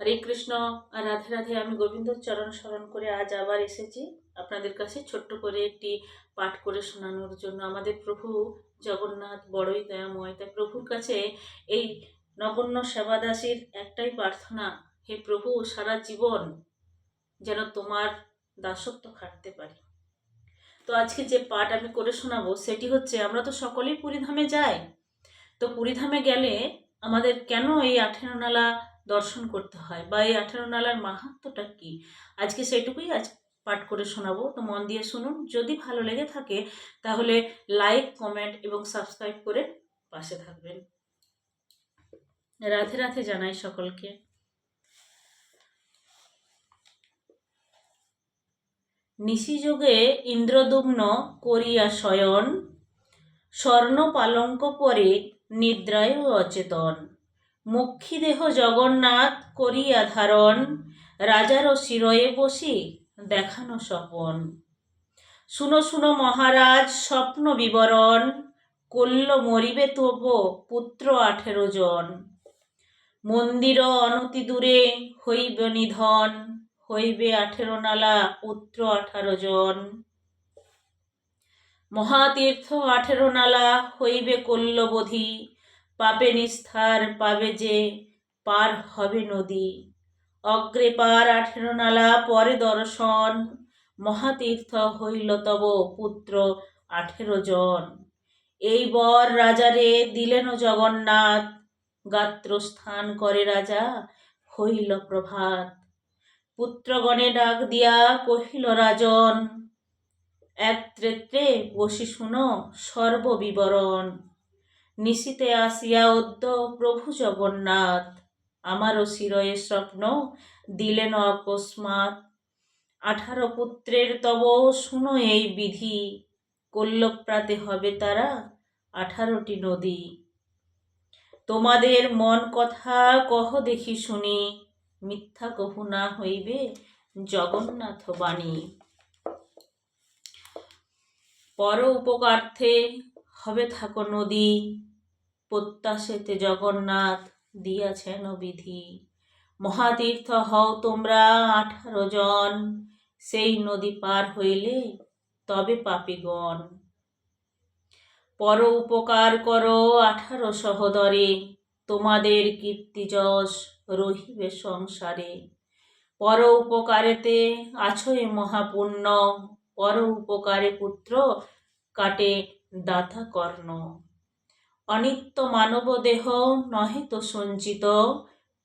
হরে কৃষ্ণ, আর রাধে রাধে। আমি গোবিন্দ চরণ স্মরণ করে আজ আবার এসেছি আপনাদের কাছে ছোট্ট করে একটি পাঠ করে শোনানোর জন্য। আমাদের প্রভু জগন্নাথ বড়ই দয়াময়। তাই প্রভুর কাছে এই নগণ্য সেবাদাসীর একটাই প্রার্থনা, হে প্রভু, সারা জীবন যেন তোমার দাসত্ব খাটতে পারি। তো আজকে যে পাঠ আমি করে শোনাবো, সেটি হচ্ছে, আমরা তো সকলেই পুরীধামে যাই, তো পুরীধামে গেলে আমাদের কেন এই আঠেরো নালা দর্শন করতে হয়। বা এই আঠেরো নালার মাহাত্মটা কী? আজকে সেটুকুই আজ পাঠ করে শোনাবো। তো মন দিয়ে শুনুন। যদি ভালো লেগে থাকে, তাহলে লাইক কমেন্ট এবং সাবস্ক্রাইব করে পাশে থাকবেন। রাধে রাধে জানাই সকলকে। নিশিযোগে ইন্দ্রদুম্ন করিয়া শয়ন স্বর্ণ পালঙ্ক পরে নিদ্রায় অচেতন। মক্ষী দেহ জগন্নাথ করিয়া ধারণ, রাজারও শিরয়ে বসি দেখানো স্বপন। শুনো শুনো মহারাজ, স্বপ্ন বিবরণ, কল্য মরিবে তব পুত্র আঠেরো জন। মন্দির অনতি দূরে হইবে নিধন, হইবে আঠেরো নালা পুত্র আঠারো জন। মহাতীর্থ আঠেরো নালা হইবে কল্যবধি পাপে নিস্তার পাবে যে, পার হবে নদী। অগ্রে পার আঠেরো নালা, পরে দর্শন। মহাতীর্থ হইল তব পুত্র আঠেরো জন। এই বর রাজারে দিলেন জগন্নাথ। গাত্রস্থান করে রাজা হইল প্রভাত। পুত্রগণে ডাক দিয়া কহিল, রাজন, এক ত্রেত্রে বসি শুনো সর্ববিবরণ। নিশিতে আসিয়া অদ্য প্রভু জগন্নাথ, আমারও শিরয়ে স্বপ্ন, দিলেন অকস্মাৎ। আঠারো পুত্রের তব শুনো এই বিধি, কল্লপ্রাতে হবে তারা আঠারোটি নদী। তোমাদের মন কথা কহ দেখি শুনি, মিথ্যা কহু না হইবে জগন্নাথ বাণী। পর উপকার্থে হবে থাকো নদী। প্রত্যাশেতে জগন্নাথ দিয়াছেন বিধি। মহাতীর্থ হও তোমরা আঠারো জন। সেই নদী পার হইলে তবে পাপিগণ। পর উপকার করো আঠারো সহদরে। তোমাদের কীর্তি যশ রহিবে সংসারে। পর উপকারেতে আছই মহাপুণ্য। পর উপকারে পুত্র কাটে দাতা কর্ণ অনিত্য মানব দেহ নহে তো সঞ্চিত,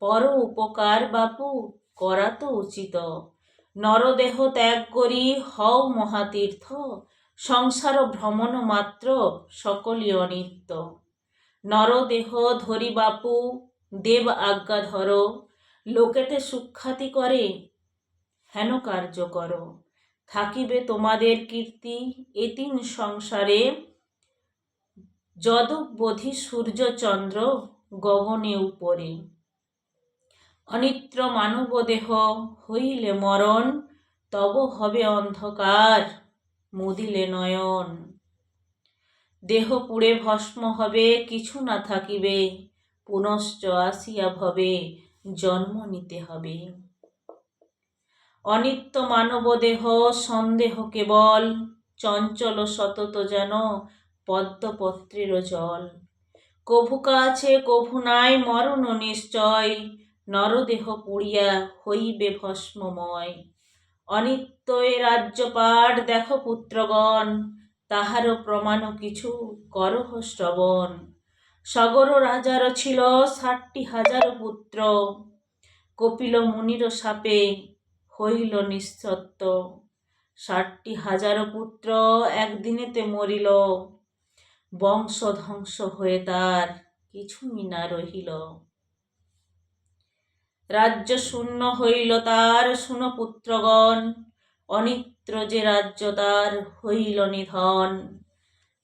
পর উপকার বাপু করা তো উচিত। নরদেহ ত্যাগ করি, হও মহাতীর্থ, সংসার ভ্রমণ মাত্র সকলই অনিত্য। নরদেহ ধরি বাপু, দেব আজ্ঞা ধরো, লোকেতে সুখ্যাতি করে, হেন কার্য করো। থাকিবে তোমাদের কীর্তি এতিন সংসারে যদবধি সূর্যচন্দ্র গগনে উপরে। অনিত্র মানব দেহ হইলে মরণ, তব হবে অন্ধকার, মুদিলে নয়ন। দেহ পুড়ে ভস্ম হবে, কিছু না থাকিবে, পুনশ্চ আসিয়া ভবে, জন্ম নিতে হবে। অনিত্য মানব দেহ সন্দেহ কেবল, চঞ্চল সতত যেন পদ্মপত্রের জল কভু কাছে কভু নাই মরণ নিশ্চয়, নরদেহ পুড়িয়া হইবে ভস্মময়। অনিত্য এ রাজ্যপাট দেখো পুত্রগণ, তাহারও প্রমাণ কিছু করহ শ্রবণ। সগর রাজার ছিল ষাটটি হাজার পুত্র, কপিল মুনির সাপে হইল নিঃসত্ব। ষাটটি হাজার পুত্র একদিনেতে মরিল। বংশ ধ্বংস হয়ে তার কিছুই না রহিল। রাজ্য শূন্য হইল তার পুত্রগণ, অনিত্র যে রাজ্য তার হইল নিধন।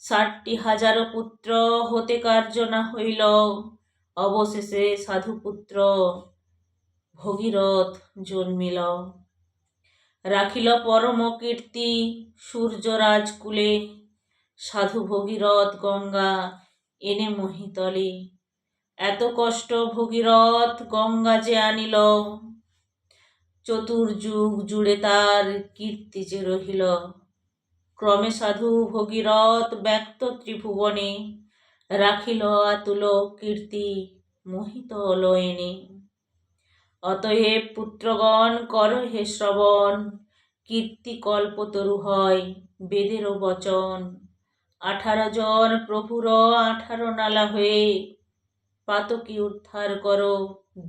ষাটটি হাজার পুত্র হতে কার্য না হইল, অবশেষে সাধুপুত্র ভগীরথ জন্মিল। রাখিল পরম কীর্তি সূর্যরাজকুলে সাধু ভগীরথ গঙ্গা, এনে মহিতলে। এত কষ্ট ভগীরথ গঙ্গা যে আনিল। চতুর্যুগ জুড়ে তার কীর্তি যে রহিল। ক্রমে সাধু ভগীরথ ব্যক্ত ত্রিভুবনে, রাখিল আতুল কীর্তি মোহিত লয়নে অতএব পুত্রগণ, কর হে শ্রবণ, কীর্তি কল্পতরু হয় বেদেরও বচন। আঠারো জন প্রভুর আঠারো নালা হয়ে পাতকি উদ্ধার করো,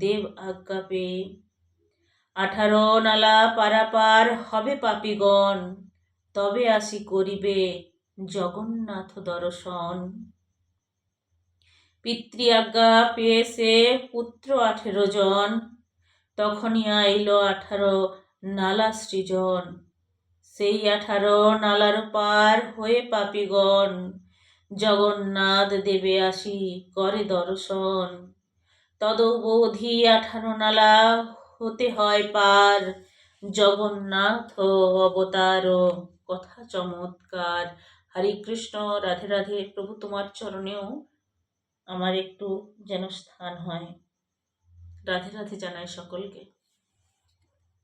দেব আজ্ঞা পেয়ে আঠারো নালা পারাপার হবে পাপিগণ, তবে আসি করিবে জগন্নাথ দর্শন। পিতৃ আজ্ঞা পেয়েছে পুত্র আঠেরো জন, তখনই আইল আঠারো নালা সৃজন। সেই আঠারো নালার পার হয়ে পাপিগণ জগন্নাথ দেবে আসি করে দর্শন। তদবধি আঠারো নালা হতে হয় পার। জগন্নাথ অবতার, কথা চমৎকার। হরে কৃষ্ণ, রাধে রাধে। প্রভু তোমার চরণেও আমার একটু যেন স্থান হয়। রাধে রাধে জানাই সকলকে।